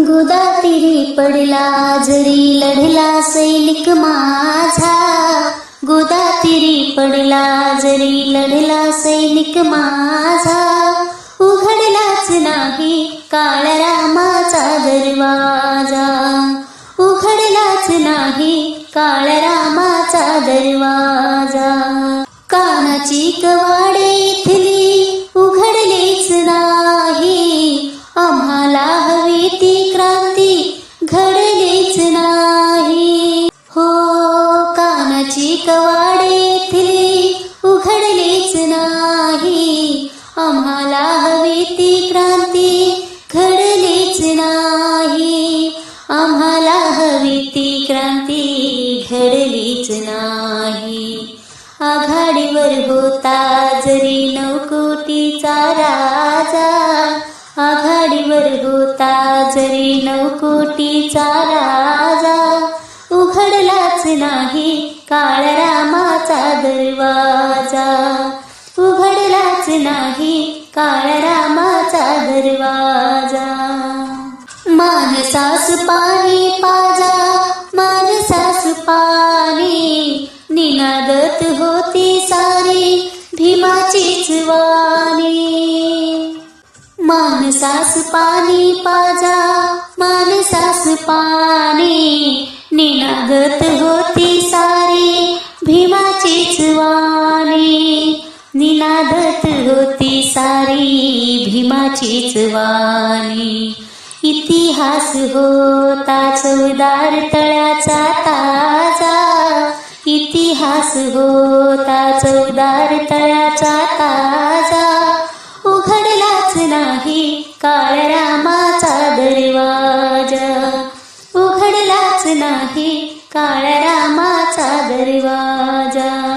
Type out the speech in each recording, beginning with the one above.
गोदातीरी पडला जरी लढला सैनिक माझा. गुदा तिरी पडला जरी लढला सैनिक माझा. उघडलाच नाही काळ्या रामाचा दरवाजा. उघडलाच नाही काळ्या रामाचा दरवाजा. कानाची कवाडे कवाडे इथली उघडलीच नाही. आम्हाला हवी ती क्रांती घडलीच नाही. आम्हाला हवी ती क्रांती घडलीच नाही. आघाडीवर होता जरी नौकोटीचा राजा. आघाडीवर होता जरी नौकोटीचा राजा. उघडलाच नाही काळरा रामाचा दरवाजा. उघडलाच नाही काळ्या रामाचा दरवाजा. मानसास पाणी पाजा मानसास पाणी. निनादत होती सारी भीमाचीच वाणी. मानसास पाणी पाजा मानसास पाणी. निनादत होती भीमाचीच वाणी. इतिहास होता चौदार तळ्याचा ताजा. इतिहास होता चौदार तळ्याचा ताजा. उघडलाच नाही काळ्या रामाचा दरवाजा. उघडलाच नाही काळ्या रामाचा दरवाजा.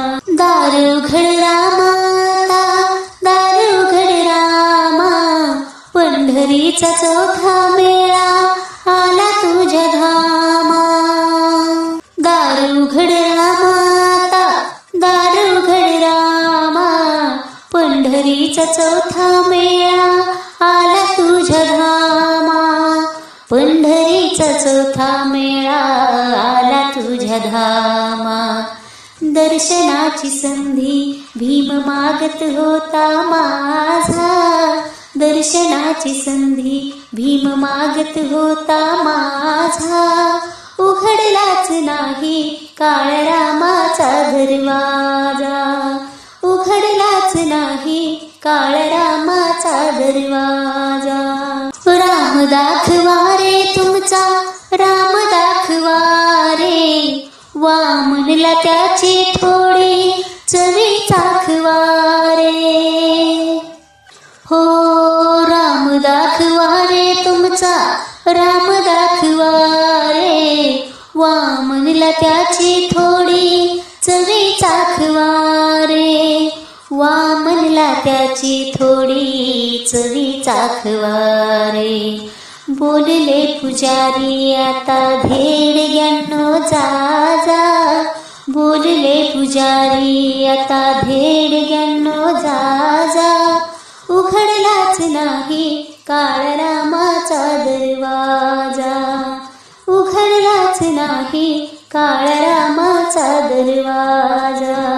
देवीचा चौथा मेळा आला तुझ्या धामा. दार उघड रामाता दार उघड रामा. पंढरीचा चौथा मेळा आला तुझ्या धामा. पंढरीचा चौथा मेळा आला तुझ्या धामा. दर्शनाची संधी भीम मागत होता माझा. दर्शनाची संधी भीम मागत होता माझा. उघडलाच नाही काळ रामाचा दरवाजा. उघडलाच नाही काळरामाचा रामाचा दरवाजा. राम दाखवा रे तुमचा राम दाखवा रे. वामनला त्याची थोडी चवी चाखवा रे. रे राम दाखवा रे. वामनला त्याची थोडी चवी चाखवा रे. वामनला त्याची थोडी चवी चाखवा रे. बोलले पुजारी आता धेड ग्यानो जा जा. बोलले पुजारी आता धेड ग्यानो जा जा. उघडलाच नाही काळ रामा दरवाजा. उघडलाच नाही काळ रामाचा दरवाजा.